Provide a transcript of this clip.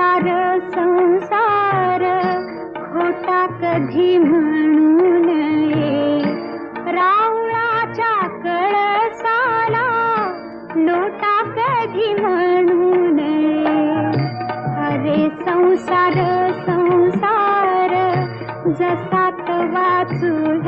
संसार संसार खोटा कधी म्हणू नये. रावळाच्या कळसाला लोटा कधी म्हणू नये. अरे संसार संसार जसा तवा चुल